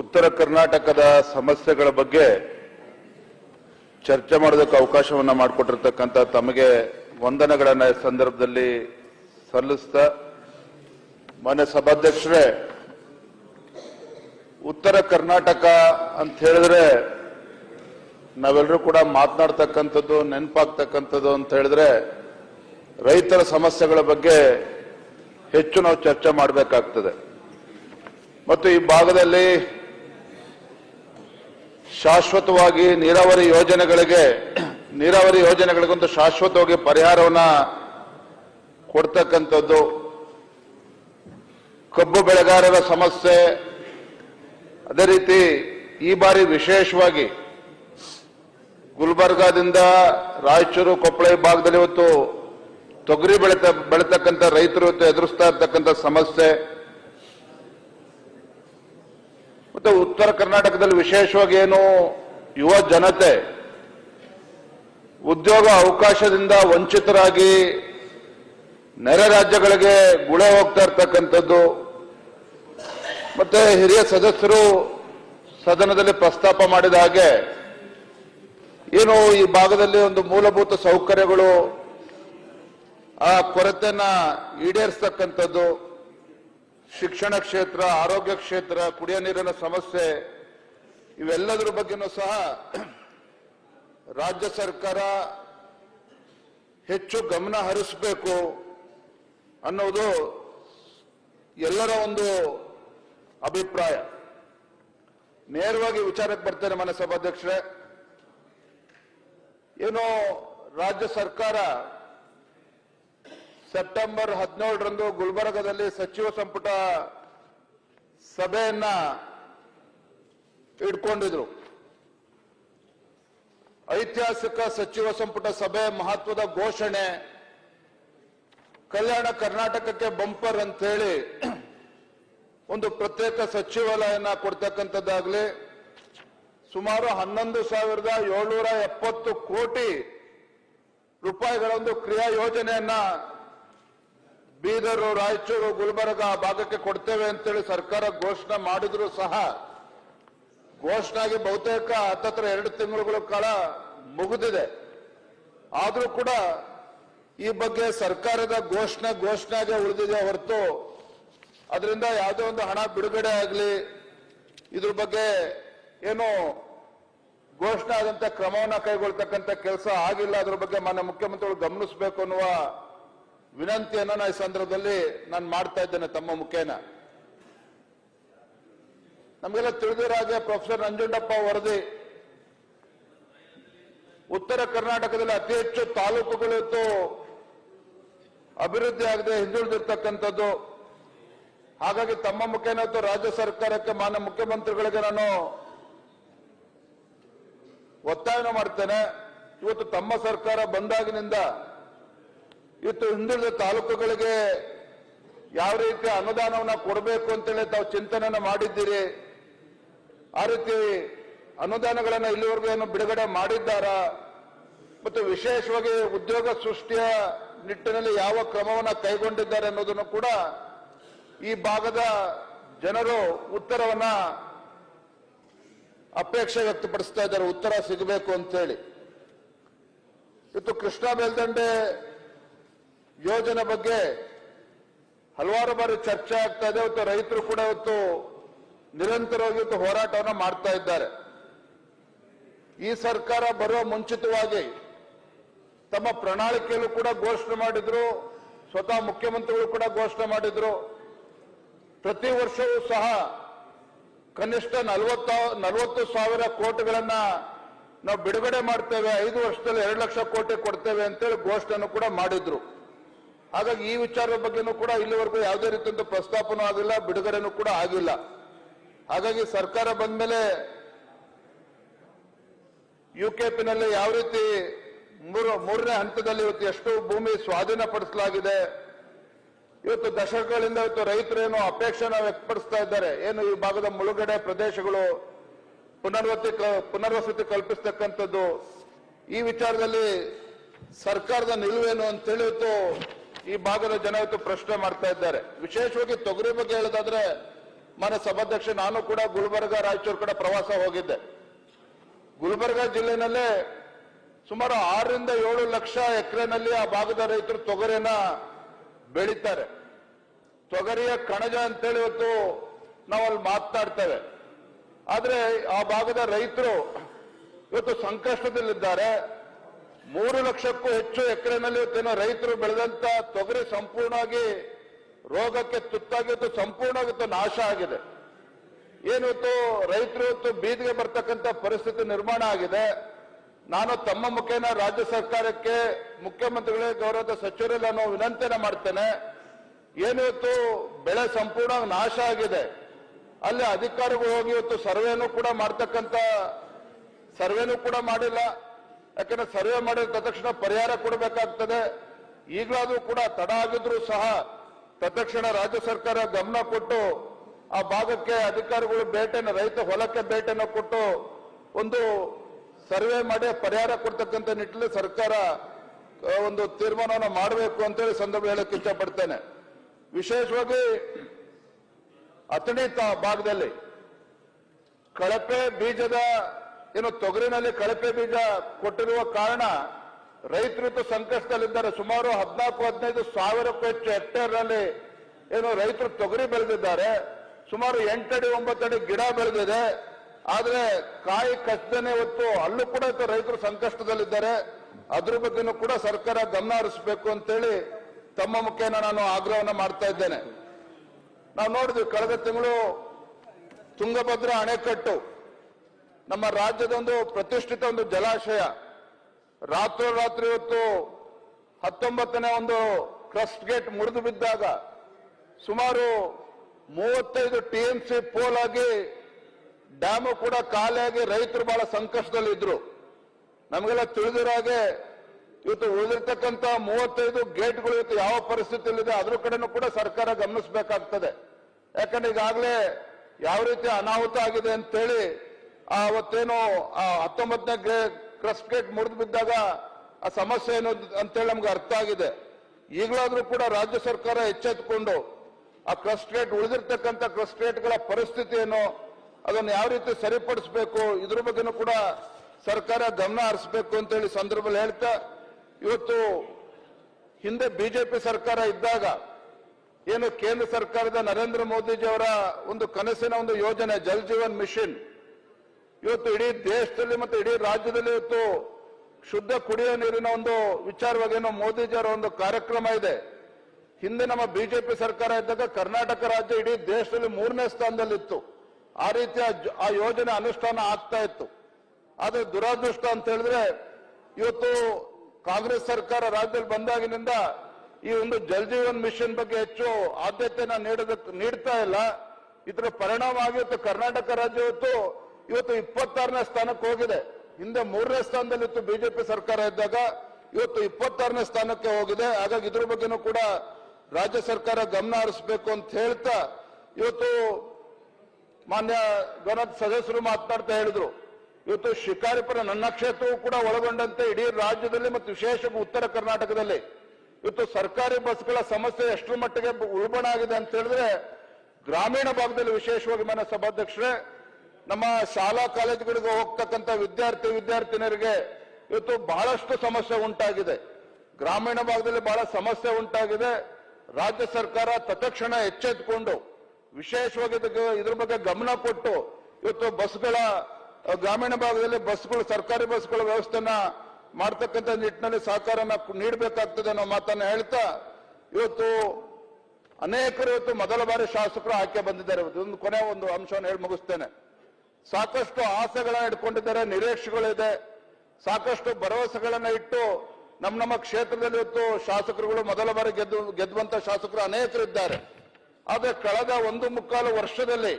ಉತ್ತರ ಕರ್ನಾಟಕದ ಸಮಸ್ಯೆಗಳ ಬಗ್ಗೆ ಚರ್ಚೆ ಮಾಡೋದಕ್ಕೆ ಅವಕಾಶವನ್ನ ಮಾಡಿಕೊಟ್ಟಿರ್ತಕ್ಕಂಥ ತಮಗೆ ವಂದನೆಗಳನ್ನ ಸಂದರ್ಭದಲ್ಲಿ ಸಲ್ಲಿಸ್ತಾ, ಮಾನ್ಯ ಸಭಾಧ್ಯಕ್ಷರೇ, ಉತ್ತರ ಕರ್ನಾಟಕ ಅಂತ ಹೇಳಿದ್ರೆ ನಾವೆಲ್ಲರೂ ಕೂಡ ಮಾತನಾಡ್ತಕ್ಕಂಥದ್ದು, ನೆನಪಾಗ್ತಕ್ಕಂಥದ್ದು ಅಂತ ಹೇಳಿದ್ರೆ ರೈತರ ಸಮಸ್ಯೆಗಳ ಬಗ್ಗೆ ಹೆಚ್ಚು ನಾವು ಚರ್ಚೆ ಮಾಡಬೇಕಾಗ್ತದೆ. ಮತ್ತು ಈ ಭಾಗದಲ್ಲಿ ಶಾಶ್ವತವಾಗಿ ನೀರಾವರಿ ಯೋಜನೆಗಳಿಗೆ ನೀರಾವರಿ ಯೋಜನೆಗಳಿಗೊಂದು ಶಾಶ್ವತವಾಗಿ ಪರಿಹಾರವನ್ನ ಕೊಡ್ತಕ್ಕಂಥದ್ದು. ಕಬ್ಬು ಬೆಳೆಗಾರರ ಸಮಸ್ಯೆ. ಅದೇ ರೀತಿ ಈ ಬಾರಿ ವಿಶೇಷವಾಗಿ ಗುಲ್ಬರ್ಗಾದಿಂದ ರಾಯಚೂರು, ಕೊಪ್ಪಳ ಭಾಗದಲ್ಲಿ ಇವತ್ತು ತೊಗರಿ ಬೆಳೆತ, ಬೆಳತಕ್ಕಂಥ ರೈತರು ಎದುರಿಸ್ತಾ ಇರ್ತಕ್ಕಂಥ ಸಮಸ್ಯೆ. ಮತ್ತೆ ಉತ್ತರ ಕರ್ನಾಟಕದಲ್ಲಿ ವಿಶೇಷವಾಗಿ ಏನು ಯುವ ಜನತೆ ಉದ್ಯೋಗ ಅವಕಾಶದಿಂದ ವಂಚಿತರಾಗಿ ನೆರೆ ರಾಜ್ಯಗಳಿಗೆ ಗುಳೆ ಹೋಗ್ತಾ ಇರ್ತಕ್ಕಂಥದ್ದು. ಮತ್ತೆ ಹಿರಿಯ ಸದಸ್ಯರು ಸದನದಲ್ಲಿ ಪ್ರಸ್ತಾಪ ಮಾಡಿದ ಹಾಗೆ ಏನು ಈ ಭಾಗದಲ್ಲಿ ಒಂದು ಮೂಲಭೂತ ಸೌಕರ್ಯಗಳು ಆ ಕೊರತೆಯನ್ನ ಈಡೇರಿಸ್ತಕ್ಕಂಥದ್ದು. ಶಿಕ್ಷಣ ಕ್ಷೇತ್ರ, ಆರೋಗ್ಯ ಕ್ಷೇತ್ರ, ಕುಡಿಯ ನೀರಿನ ಸಮಸ್ಯೆ, ಇವೆಲ್ಲದರ ಬಗ್ಗೆನೂ ಸಹ ರಾಜ್ಯ ಸರ್ಕಾರ ಹೆಚ್ಚು ಗಮನ ಹರಿಸಬೇಕು ಅನ್ನೋದು ಎಲ್ಲರ ಒಂದು ಅಭಿಪ್ರಾಯ. ನೇರವಾಗಿ ವಿಚಾರಕ್ಕೆ ಬರ್ತೇನೆ ಮನೆ ಸಭಾಧ್ಯಕ್ಷರೇ. ಏನು ರಾಜ್ಯ ಸರ್ಕಾರ ಸೆಪ್ಟೆಂಬರ್ ಹದಿನೇಳರಂದು ಗುಲ್ಬರ್ಗದಲ್ಲಿ ಸಚಿವ ಸಂಪುಟ ಸಭೆಯನ್ನ ಇಟ್ಕೊಂಡಿದ್ರು. ಐತಿಹಾಸಿಕ ಸಚಿವ ಸಂಪುಟ ಸಭೆ ಮಹತ್ವದ ಘೋಷಣೆ, ಕಲ್ಯಾಣ ಕರ್ನಾಟಕಕ್ಕೆ ಬಂಪರ್ ಅಂತ ಹೇಳಿ ಒಂದು ಪ್ರತ್ಯೇಕ ಸಚಿವಾಲಯನ ಕೊಡ್ತಕ್ಕಂಥದ್ದಾಗಲಿ, ಸುಮಾರು ಹನ್ನೊಂದು ಸಾವಿರದ ಏಳ್ನೂರ ಎಪ್ಪತ್ತು ಕೋಟಿ ರೂಪಾಯಿಗಳ ಒಂದು ಕ್ರಿಯಾ ಯೋಜನೆಯನ್ನ ಬೀದರು, ರಾಯಚೂರು, ಗುಲ್ಬರ್ಗ ಭಾಗಕ್ಕೆ ಕೊಡ್ತೇವೆ ಅಂತೇಳಿ ಸರ್ಕಾರ ಘೋಷಣೆ ಮಾಡಿದ್ರು ಸಹ ಘೋಷಣೆಗೆ ಬಹುತೇಕ ಹತ್ತತ್ರ ಎರಡು ತಿಂಗಳುಗಳ ಕಾಲ ಮುಗಿದಿದೆ. ಆದರೂ ಕೂಡ ಈ ಬಗ್ಗೆ ಸರ್ಕಾರದ ಘೋಷಣೆ ಘೋಷಣೆಗೆ ಉಳಿದಿದೆ ಹೊರತು ಅದರಿಂದ ಯಾವುದೇ ಒಂದು ಹಣ ಬಿಡುಗಡೆ ಆಗಲಿ, ಇದ್ರ ಬಗ್ಗೆ ಏನು ಘೋಷಣೆ ಆದಂತ ಕ್ರಮವನ್ನು ಕೈಗೊಳ್ತಕ್ಕಂಥ ಕೆಲಸ ಆಗಿಲ್ಲ. ಅದ್ರ ಬಗ್ಗೆ ಮಾನ್ಯ ಮುಖ್ಯಮಂತ್ರಿಗಳು ಗಮನಿಸಬೇಕು ಅನ್ನುವ ವಿನಂತಿಯನ್ನ ನಾನು ಈ ಸಂದರ್ಭದಲ್ಲಿ ನಾನು ಮಾಡ್ತಾ ಇದ್ದೇನೆ ತಮ್ಮ ಮುಖೇನ. ನಮಗೆಲ್ಲ ತಿಳಿದಿರೋ ಹಾಗೆ ಪ್ರೊಫೆಸರ್ ನಂಜುಂಡಪ್ಪ ವರದಿ, ಉತ್ತರ ಕರ್ನಾಟಕದಲ್ಲಿ ಅತಿ ಹೆಚ್ಚು ತಾಲೂಕುಗಳಿದ್ದು ಅಭಿವೃದ್ಧಿ ಆಗದೆ ಹಿಂದುಳಿದಿರ್ತಕ್ಕಂಥದ್ದು. ಹಾಗಾಗಿ ತಮ್ಮ ಮುಖೇನ ರಾಜ್ಯ ಸರ್ಕಾರಕ್ಕೆ ಮಾನ್ಯ ಮುಖ್ಯಮಂತ್ರಿಗಳಿಗೆ ನಾನು ಒತ್ತಾಯನ ಮಾಡ್ತೇನೆ. ಇವತ್ತು ತಮ್ಮ ಸರ್ಕಾರ ಬಂದಾಗಿನಿಂದ ಇವತ್ತು ಹಿಂದುಳಿದ ತಾಲೂಕುಗಳಿಗೆ ಯಾವ ರೀತಿ ಅನುದಾನವನ್ನ ಕೊಡಬೇಕು ಅಂತೇಳಿ ತಾವು ಚಿಂತನೆಯನ್ನು ಮಾಡಿದ್ದೀರಿ? ಆ ರೀತಿ ಅನುದಾನಗಳನ್ನು ಇಲ್ಲಿವರೆಗೂ ಏನು ಬಿಡುಗಡೆ ಮಾಡಿದ್ದಾರ? ಮತ್ತು ವಿಶೇಷವಾಗಿ ಉದ್ಯೋಗ ಸೃಷ್ಟಿಯ ನಿಟ್ಟಿನಲ್ಲಿ ಯಾವ ಕ್ರಮವನ್ನ ಕೈಗೊಂಡಿದ್ದಾರೆ ಅನ್ನೋದನ್ನು ಕೂಡ ಈ ಭಾಗದ ಜನರು ಉತ್ತರವನ್ನ ಅಪೇಕ್ಷೆ ವ್ಯಕ್ತಪಡಿಸ್ತಾ ಇದ್ದಾರೆ. ಉತ್ತರ ಸಿಗಬೇಕು ಅಂತೇಳಿ. ಇವತ್ತು ಕೃಷ್ಣ ಮೇಲ್ದಂಡೆ ಯೋಜನೆ ಬಗ್ಗೆ ಹಲವಾರು ಬಾರಿ ಚರ್ಚೆ ಆಗ್ತಾ ಇದೆ ಇವತ್ತು ರೈತರು ಕೂಡ ಇವತ್ತು ನಿರಂತರವಾಗಿ ಇವತ್ತು ಹೋರಾಟವನ್ನು ಮಾಡ್ತಾ ಇದ್ದಾರೆ. ಈ ಸರ್ಕಾರ ಬರುವ ಮುಂಚಿತವಾಗಿ ತಮ್ಮ ಪ್ರಣಾಳಿಕೆಯಲ್ಲೂ ಕೂಡ ಘೋಷಣೆ ಮಾಡಿದ್ರು, ಸ್ವತಃ ಮುಖ್ಯಮಂತ್ರಿಗಳು ಕೂಡ ಘೋಷಣೆ ಮಾಡಿದ್ರು. ಪ್ರತಿ ವರ್ಷವೂ ಸಹ ಕನಿಷ್ಠ ನಲವತ್ತ, ನಲವತ್ತು ಸಾವಿರ ಕೋಟಿಗಳನ್ನ ನಾವು ಬಿಡುಗಡೆ ಮಾಡ್ತೇವೆ, ಐದು ವರ್ಷದಲ್ಲಿ ಎರಡು ಲಕ್ಷ ಕೋಟಿ ಕೊಡ್ತೇವೆ ಅಂತೇಳಿ ಘೋಷಣೆಯನ್ನು ಕೂಡ ಮಾಡಿದ್ರು. ಹಾಗಾಗಿ ಈ ವಿಚಾರದ ಬಗ್ಗೆನೂ ಕೂಡ ಇಲ್ಲಿವರೆಗೂ ಯಾವುದೇ ರೀತಿಯಿಂದ ಪ್ರಸ್ತಾಪನೂ ಆಗಿಲ್ಲ, ಬಿಡುಗಡೆನೂ ಕೂಡ ಆಗಿಲ್ಲ. ಹಾಗಾಗಿ ಸರ್ಕಾರ ಬಂದ ಮೇಲೆ ಯುಕೆಪಿನಲ್ಲಿ ಯಾವ ರೀತಿ ಮೂರು, ಮೂರನೇ ಹಂತದಲ್ಲಿ ಇವತ್ತು ಎಷ್ಟು ಭೂಮಿ ಸ್ವಾಧೀನಪಡಿಸಲಾಗಿದೆ. ಇವತ್ತು ದಶಕಗಳಿಂದ ಇವತ್ತು ರೈತರೇನು ಅಪೇಕ್ಷೆನ ವ್ಯಕ್ತಪಡಿಸ್ತಾ ಇದ್ದಾರೆ. ಏನು ಈ ಭಾಗದ ಮುಳುಗಡೆ ಪ್ರದೇಶಗಳು ಪುನರ್ವತಿ ಪುನರ್ವಸತಿ ಕಲ್ಪಿಸ್ತಕ್ಕಂಥದ್ದು. ಈ ವಿಚಾರದಲ್ಲಿ ಸರ್ಕಾರದ ನಿಲುವೇನು ಅಂತೇಳಿ ಇವತ್ತು ಈ ಭಾಗದ ಜನ ಇವತ್ತು ಪ್ರಶ್ನೆ ಮಾಡ್ತಾ ಇದ್ದಾರೆ. ವಿಶೇಷವಾಗಿ ತೊಗರಿ ಬಗ್ಗೆ ಹೇಳೋದಾದ್ರೆ ಮನ ಸಭಾಧ್ಯಕ್ಷ, ನಾನು ಕೂಡ ಗುಲ್ಬರ್ಗ ರಾಯಚೂರು ಕೂಡ ಪ್ರವಾಸ ಹೋಗಿದ್ದೆ. ಗುಲ್ಬರ್ಗ ಜಿಲ್ಲೆನಲ್ಲೇ ಸುಮಾರು ಆರರಿಂದ ಏಳು ಲಕ್ಷ ಎಕರೆನಲ್ಲಿ ಆ ಭಾಗದ ರೈತರು ತೊಗರಿಯನ್ನ ಬೆಳೀತಾರೆ. ತೊಗರಿಯ ಕಣಜ ಅಂತೇಳಿ ಇವತ್ತು ನಾವು ಅಲ್ಲಿ ಮಾತನಾಡ್ತೇವೆ ಆದ್ರೆ ಆ ಭಾಗದ ರೈತರು ಇವತ್ತು ಸಂಕಷ್ಟದಲ್ಲಿದ್ದಾರೆ. ಮೂರು ಲಕ್ಷಕ್ಕೂ ಹೆಚ್ಚು ಎಕರೆನಲ್ಲಿ ಇವತ್ತೇನೋ ರೈತರು ಬೆಳೆದಂತ ತೊಗರಿ ಸಂಪೂರ್ಣವಾಗಿ ರೋಗಕ್ಕೆ ತುತ್ತಾಗಿತ್ತು ಸಂಪೂರ್ಣವಾಗಿತ್ತು ನಾಶ ಆಗಿದೆ. ಏನಿತ್ತು ರೈತರು ಇವತ್ತು ಬೀದಿಗೆ ಬರ್ತಕ್ಕಂಥ ಪರಿಸ್ಥಿತಿ ನಿರ್ಮಾಣ ಆಗಿದೆ. ನಾನು ತಮ್ಮ ಮುಖೇನ ರಾಜ್ಯ ಸರ್ಕಾರಕ್ಕೆ ಮುಖ್ಯಮಂತ್ರಿಗಳೇ ಗೌರವದ ಸಚಿವರಲ್ಲಿ ನಾನು ವಿನಂತಿಯನ್ನು ಮಾಡ್ತೇನೆ. ಏನಿವತ್ತು ಬೆಳೆ ಸಂಪೂರ್ಣ ನಾಶ ಆಗಿದೆ. ಅಲ್ಲಿ ಅಧಿಕಾರಿಗಳು ಹೋಗಿ ಇವತ್ತು ಸರ್ವೆನೂ ಕೂಡ ಮಾಡ್ತಕ್ಕಂಥ ಸರ್ವೆನೂ ಕೂಡ ಮಾಡಿಲ್ಲ. ಯಾಕಂದ್ರೆ ಸರ್ವೆ ಮಾಡಿದ ತಕ್ಷಣ ಪರಿಹಾರ ಕೊಡಬೇಕಾಗ್ತದೆ. ಈಗಲಾದ್ರೂ ಕೂಡ ತಡ ಆಗಿದ್ರು ಸಹ ತತ್ಕ್ಷಣ ರಾಜ್ಯ ಸರ್ಕಾರ ಗಮನ ಕೊಟ್ಟು ಆ ಭಾಗಕ್ಕೆ ಅಧಿಕಾರಿಗಳು ಭೇಟಿಯನ್ನು, ರೈತ ಹೊಲಕ್ಕೆ ಭೇಟಿಯನ್ನು ಕೊಟ್ಟು ಒಂದು ಸರ್ವೆ ಮಾಡಿ ಪರಿಹಾರ ಕೊಡ್ತಕ್ಕಂಥ ನಿಟ್ಟಿನಲ್ಲಿ ಸರ್ಕಾರ ಒಂದು ತೀರ್ಮಾನವನ್ನು ಮಾಡಬೇಕು ಅಂತೇಳಿ ಸಂದರ್ಭ ಹೇಳಕ್ಕೆ ಇಷ್ಟಪಡ್ತೇನೆ. ವಿಶೇಷವಾಗಿ ಅಥಣಿ ಭಾಗದಲ್ಲಿ ಕಳಪೆ ಬೀಜದ ಏನು ತೊಗರಿನಲ್ಲಿ ಕಳಪೆ ಬೀಜ ಕೊಟ್ಟಿರುವ ಕಾರಣ ರೈತರು ಸಂಕಷ್ಟದಲ್ಲಿದ್ದಾರೆ. ಸುಮಾರು ಹದಿನಾಲ್ಕು, ಹದಿನೈದು ಸಾವಿರಕ್ಕೂ ಹೆಚ್ಚು ಹೆಕ್ಟೇರ್ನಲ್ಲಿ ಏನು ರೈತರು ತೊಗರಿ ಬೆಳೆದಿದ್ದಾರೆ. ಸುಮಾರು ಎಂಟಡಿ ಒಂಬತ್ತಡಿ ಗಿಡ ಬೆಳೆದಿದೆ. ಆದ್ರೆ ಕಾಯಿ ಕಷ್ಟನೆ ಹೊತ್ತು ಅಲ್ಲೂ ಕೂಡ ರೈತರು ಸಂಕಷ್ಟದಲ್ಲಿದ್ದಾರೆ. ಅದ್ರ ಬಗ್ಗೆನೂ ಕೂಡ ಸರ್ಕಾರ ಗಮನ ಹರಿಸಬೇಕು ಅಂತೇಳಿ ತಮ್ಮ ಮುಖೇನ ನಾನು ಆಗ್ರಹವನ್ನ ಮಾಡ್ತಾ ಇದ್ದೇನೆ. ನಾವು ನೋಡಿದ್ವಿ, ಕಳೆದ ತಿಂಗಳು ತುಂಗಭದ್ರಾ ಅಣೆಕಟ್ಟು ನಮ್ಮ ರಾಜ್ಯದ ಒಂದು ಪ್ರತಿಷ್ಠಿತ ಒಂದು ಜಲಾಶಯ. ರಾತ್ರೋರಾತ್ರಿ ಹೊತ್ತು ಹತ್ತೊಂಬತ್ತನೇ ಒಂದು ಕ್ರಸ್ಟ್ ಗೇಟ್ ಮುರಿದು ಬಿದ್ದಾಗ ಸುಮಾರು ಮೂವತ್ತೈದು ಟಿಎಂಸಿ ಪೋಲ್ ಆಗಿ ಡ್ಯಾಮು ಕೂಡ ಖಾಲಿಯಾಗಿ ರೈತರು ಬಹಳ ಸಂಕಷ್ಟದಲ್ಲಿದ್ರು. ನಮಗೆಲ್ಲ ತಿಳಿದಿರೋ ಹಾಗೆ ಇವತ್ತು ಉಳಿದಿರ್ತಕ್ಕಂಥ ಮೂವತ್ತೈದು ಗೇಟ್ಗಳು ಇವತ್ತು ಯಾವ ಪರಿಸ್ಥಿತಿಯಲ್ಲಿದೆ ಅದ್ರ ಕಡೆನೂ ಕೂಡ ಸರ್ಕಾರ ಗಮನಿಸಬೇಕಾಗ್ತದೆ. ಯಾಕಂದ್ರೆ ಈಗಾಗಲೇ ಯಾವ ರೀತಿ ಅನಾಹುತ ಆಗಿದೆ ಅಂತೇಳಿ ಅವತ್ತೇನು, ಆ, ಹತ್ತೊಂಬತ್ತನೇ ಕ್ರಸ್ಟ್ ಗೇಟ್ ಮುರಿದು ಬಿದ್ದಾಗ ಆ ಸಮಸ್ಯೆ ಏನು ಅಂತೇಳಿ ನಮ್ಗೆ ಅರ್ಥ ಆಗಿದೆ. ಈಗಲಾದ್ರೂ ಕೂಡ ರಾಜ್ಯ ಸರ್ಕಾರ ಎಚ್ಚೆತ್ತುಕೊಂಡು ಆ ಕ್ರಸ್ಟ್ ಗೇಟ್ ಉಳಿದಿರ್ತಕ್ಕಂಥ ಕ್ರಸ್ಟ್ ಗೇಟ್ಗಳ ಪರಿಸ್ಥಿತಿ ಏನು ಅದನ್ನು ಯಾವ ರೀತಿ ಸರಿಪಡಿಸಬೇಕು, ಇದ್ರ ಬಗ್ಗೆನೂ ಕೂಡ ಸರ್ಕಾರ ಗಮನ ಹರಿಸಬೇಕು ಅಂತೇಳಿ ಸಂದರ್ಭದಲ್ಲಿ ಹೇಳ್ತಾ, ಇವತ್ತು ಹಿಂದೆ ಬಿಜೆಪಿ ಸರ್ಕಾರ ಇದ್ದಾಗ ಏನು ಕೇಂದ್ರ ಸರ್ಕಾರದ ನರೇಂದ್ರ ಮೋದಿಜಿ ಅವರ ಒಂದು ಕನಸಿನ ಒಂದು ಯೋಜನೆ, ಜಲ್ ಜೀವನ್ ಮಿಷನ್ ಇವತ್ತು ಇಡೀ ದೇಶದಲ್ಲಿ ಮತ್ತು ಇಡೀ ರಾಜ್ಯದಲ್ಲಿ ಇವತ್ತು ಶುದ್ಧ ಕುಡಿಯುವ ನೀರಿನ ಒಂದು ವಿಚಾರವಾಗಿ ಏನೋ ಮೋದಿಜಿ ಅವರ ಒಂದು ಕಾರ್ಯಕ್ರಮ ಇದೆ. ಹಿಂದೆ ನಮ್ಮ ಬಿಜೆಪಿ ಸರ್ಕಾರ ಇದ್ದಾಗ ಕರ್ನಾಟಕ ರಾಜ್ಯ ಇಡೀ ದೇಶದಲ್ಲಿ ಮೂರನೇ ಸ್ಥಾನದಲ್ಲಿತ್ತು. ಆ ರೀತಿಯ ಆ ಯೋಜನೆ ಅನುಷ್ಠಾನ ಆಗ್ತಾ ಇತ್ತು. ಆದ್ರೆ ದುರಾದೃಷ್ಟ ಅಂತ ಹೇಳಿದ್ರೆ ಇವತ್ತು ಕಾಂಗ್ರೆಸ್ ಸರ್ಕಾರ ರಾಜ್ಯದಲ್ಲಿ ಬಂದಾಗಿನಿಂದ ಈ ಒಂದು ಜಲ್ ಜೀವನ್ ಮಿಷನ್ ಬಗ್ಗೆ ಹೆಚ್ಚು ಆದ್ಯತೆಯನ್ನ ನೀಡೋದಕ್ಕೆ ನೀಡ್ತಾ ಇಲ್ಲ. ಇದರ ಪರಿಣಾಮ ಇವತ್ತು ಕರ್ನಾಟಕ ರಾಜ್ಯ ಇವತ್ತು ಇವತ್ತು ಇಪ್ಪತ್ತಾರನೇ ಸ್ಥಾನಕ್ಕೆ ಹೋಗಿದೆ. ಹಿಂದೆ ಮೂರನೇ ಸ್ಥಾನದಲ್ಲಿತ್ತು ಬಿಜೆಪಿ ಸರ್ಕಾರ ಇದ್ದಾಗ ಇವತ್ತು ಇಪ್ಪತ್ತಾರನೇ ಸ್ಥಾನಕ್ಕೆ ಹೋಗಿದೆ. ಹಾಗಾಗಿ ಇದ್ರ ಬಗ್ಗೆನೂ ಕೂಡ ರಾಜ್ಯ ಸರ್ಕಾರ ಗಮನ ಹರಿಸಬೇಕು ಅಂತ ಹೇಳ್ತಾ ಇವತ್ತು ಮಾನ್ಯ ಗಣದ ಸದಸ್ಯರು ಮಾತನಾಡ್ತಾ ಹೇಳಿದ್ರು. ಇವತ್ತು ಶಿಕಾರಿಪುರ ನನ್ನ ಕ್ಷೇತ್ರವೂ ಕೂಡ ಒಳಗೊಂಡಂತೆ ಇಡೀ ರಾಜ್ಯದಲ್ಲಿ ಮತ್ತು ವಿಶೇಷವಾಗಿ ಉತ್ತರ ಕರ್ನಾಟಕದಲ್ಲಿ. ಇವತ್ತು ಸರ್ಕಾರಿ ಬಸ್ಗಳ ಸಮಸ್ಯೆ ಎಷ್ಟರ ಮಟ್ಟಿಗೆ ಉಲ್ಬಣ ಆಗಿದೆ ಅಂತ ಹೇಳಿದ್ರೆ ಗ್ರಾಮೀಣ ಭಾಗದಲ್ಲಿ ವಿಶೇಷವಾಗಿ ಮನ ಸಭಾಧ್ಯಕ್ಷರೇ ನಮ್ಮ ಶಾಲಾ ಕಾಲೇಜುಗಳಿಗೆ ಹೋಗ್ತಕ್ಕಂಥ ವಿದ್ಯಾರ್ಥಿ ವಿದ್ಯಾರ್ಥಿನಿಯರಿಗೆ ಇವತ್ತು ಬಹಳಷ್ಟು ಸಮಸ್ಯೆ ಉಂಟಾಗಿದೆ. ಗ್ರಾಮೀಣ ಭಾಗದಲ್ಲಿ ಬಹಳ ಸಮಸ್ಯೆ ಉಂಟಾಗಿದೆ. ರಾಜ್ಯ ಸರ್ಕಾರ ತತ್ಕ್ಷಣ ಎಚ್ಚೆತ್ತುಕೊಂಡು ವಿಶೇಷವಾಗಿ ಇದ್ರ ಬಗ್ಗೆ ಗಮನ ಕೊಟ್ಟು ಇವತ್ತು ಬಸ್ಗಳ, ಗ್ರಾಮೀಣ ಭಾಗದಲ್ಲಿ ಬಸ್ಗಳು, ಸರ್ಕಾರಿ ಬಸ್ಗಳ ವ್ಯವಸ್ಥೆನ ಮಾಡ್ತಕ್ಕಂಥ ನಿಟ್ಟಿನಲ್ಲಿ ಸಹಕಾರನ ನೀಡಬೇಕಾಗ್ತದೆ ಅನ್ನೋ ಮಾತನ್ನ ಹೇಳ್ತಾ ಇವತ್ತು ಅನೇಕರು ಇವತ್ತು ಮೊದಲ ಬಾರಿ ಶಾಸಕರು ಆಯ್ಕೆ ಬಂದಿದ್ದಾರೆ. ಒಂದು ಕೊನೆ ಒಂದು ಅಂಶವನ್ನು ಹೇಳಿ ಮುಗಿಸ್ತೇನೆ. ಸಾಕಷ್ಟು ಆಸೆಗಳನ್ನ ಇಟ್ಕೊಂಡಿದ್ದಾರೆ, ನಿರೀಕ್ಷೆಗಳಿದೆ. ಸಾಕಷ್ಟು ಭರವಸೆಗಳನ್ನ ಇಟ್ಟು ನಮ್ಮ ನಮ್ಮ ಕ್ಷೇತ್ರದಲ್ಲಿ ಇವತ್ತು ಶಾಸಕರುಗಳು ಮೊದಲ ಬಾರಿ ಗೆದ್ದು, ಗೆದ್ದುವಂತ ಶಾಸಕರು ಅನೇಕರಿದ್ದಾರೆ ಆದ್ರೆ ಕಳೆದ ಒಂದು ಮುಕ್ಕಾಲು ವರ್ಷದಲ್ಲಿ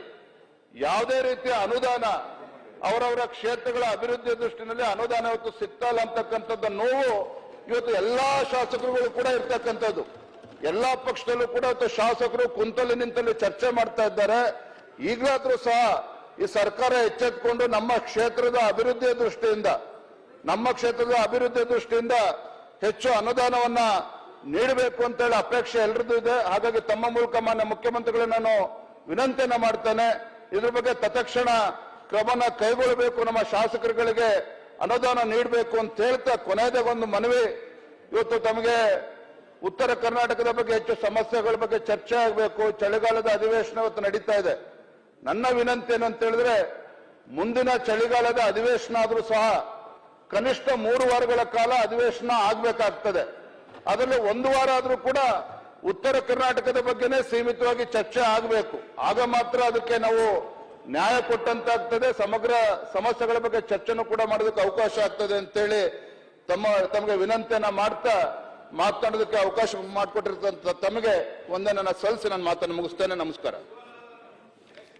ಯಾವುದೇ ರೀತಿಯ ಅನುದಾನ, ಅವರವರ ಕ್ಷೇತ್ರಗಳ ಅಭಿವೃದ್ಧಿ ದೃಷ್ಟಿನಲ್ಲಿ ಅನುದಾನ ಇವತ್ತು ಸಿಗ್ತಲ್ಲ ಅಂತಕ್ಕಂಥದ್ದು ನೋವು ಇವತ್ತು ಎಲ್ಲಾ ಶಾಸಕರುಗಳು ಕೂಡ ಇರ್ತಕ್ಕಂಥದ್ದು. ಎಲ್ಲಾ ಪಕ್ಷದಲ್ಲೂ ಕೂಡ ಇವತ್ತು ಶಾಸಕರು ಕುಂತಲ್ಲಿ ನಿಂತಲ್ಲಿ ಚರ್ಚೆ ಮಾಡ್ತಾ ಇದ್ದಾರೆ. ಈಗಲಾದ್ರೂ ಸಹ ಈ ಸರ್ಕಾರ ಎಚ್ಚೆತ್ಕೊಂಡು ನಮ್ಮ ಕ್ಷೇತ್ರದ ಅಭಿವೃದ್ಧಿಯ ದೃಷ್ಟಿಯಿಂದ, ನಮ್ಮ ಕ್ಷೇತ್ರದ ಅಭಿವೃದ್ಧಿ ದೃಷ್ಟಿಯಿಂದ ಹೆಚ್ಚು ಅನುದಾನವನ್ನ ನೀಡಬೇಕು ಅಂತೇಳಿ ಅಪೇಕ್ಷೆ ಎಲ್ರದ್ದು ಇದೆ. ಹಾಗಾಗಿ ತಮ್ಮ ಮೂಲಕ ಮಾನ್ಯ ಮುಖ್ಯಮಂತ್ರಿಗಳು ನಾನು ವಿನಂತಿಯನ್ನ ಮಾಡ್ತೇನೆ. ಇದ್ರ ಬಗ್ಗೆ ತತ್ಕ್ಷಣ ಕ್ರಮನ ಕೈಗೊಳ್ಳಬೇಕು. ನಮ್ಮ ಶಾಸಕರುಗಳಿಗೆ ಅನುದಾನ ನೀಡಬೇಕು ಅಂತ ಹೇಳ್ತಾ ಕೊನೆಯದಾಗ ಒಂದು ಮನವಿ. ಇವತ್ತು ತಮಗೆ ಉತ್ತರ ಕರ್ನಾಟಕದ ಬಗ್ಗೆ ಹೆಚ್ಚು ಸಮಸ್ಯೆಗಳ ಬಗ್ಗೆ ಚರ್ಚೆ ಆಗಬೇಕು. ಚಳಿಗಾಲದ ಅಧಿವೇಶನ ಇವತ್ತು ನಡೀತಾ ಇದೆ. ನನ್ನ ವಿನಂತಿ ಏನಂತ ಹೇಳಿದ್ರೆ, ಮುಂದಿನ ಚಳಿಗಾಲದ ಅಧಿವೇಶನ ಆದರೂ ಸಹ ಕನಿಷ್ಠ ಮೂರು ವಾರಗಳ ಕಾಲ ಅಧಿವೇಶನ ಆಗಬೇಕಾಗ್ತದೆ. ಅದರಲ್ಲಿ ಒಂದು ವಾರ ಆದ್ರೂ ಕೂಡ ಉತ್ತರ ಕರ್ನಾಟಕದ ಬಗ್ಗೆನೇ ಸೀಮಿತವಾಗಿ ಚರ್ಚೆ ಆಗಬೇಕು. ಆಗ ಮಾತ್ರ ಅದಕ್ಕೆ ನಾವು ನ್ಯಾಯ ಕೊಟ್ಟಂತಾಗ್ತದೆ. ಸಮಗ್ರ ಸಮಸ್ಯೆಗಳ ಬಗ್ಗೆ ಚರ್ಚೆನೂ ಕೂಡ ಮಾಡೋದಕ್ಕೆ ಅವಕಾಶ ಆಗ್ತದೆ ಅಂತೇಳಿ ತಮ್ಮ, ತಮಗೆ ವಿನಂತಿಯನ್ನ ಮಾಡ್ತಾ ಮಾತನಾಡೋದಕ್ಕೆ ಅವಕಾಶ ಮಾಡಿಕೊಟ್ಟಿರ್ತಂತ ತಮಗೆ ಒಂದೇ ನನ್ನ ಸಲ್ಲಿಸಿ ನನ್ನ ಮಾತನ್ನು ಮುಗಿಸ್ತೇನೆ. ನಮಸ್ಕಾರ.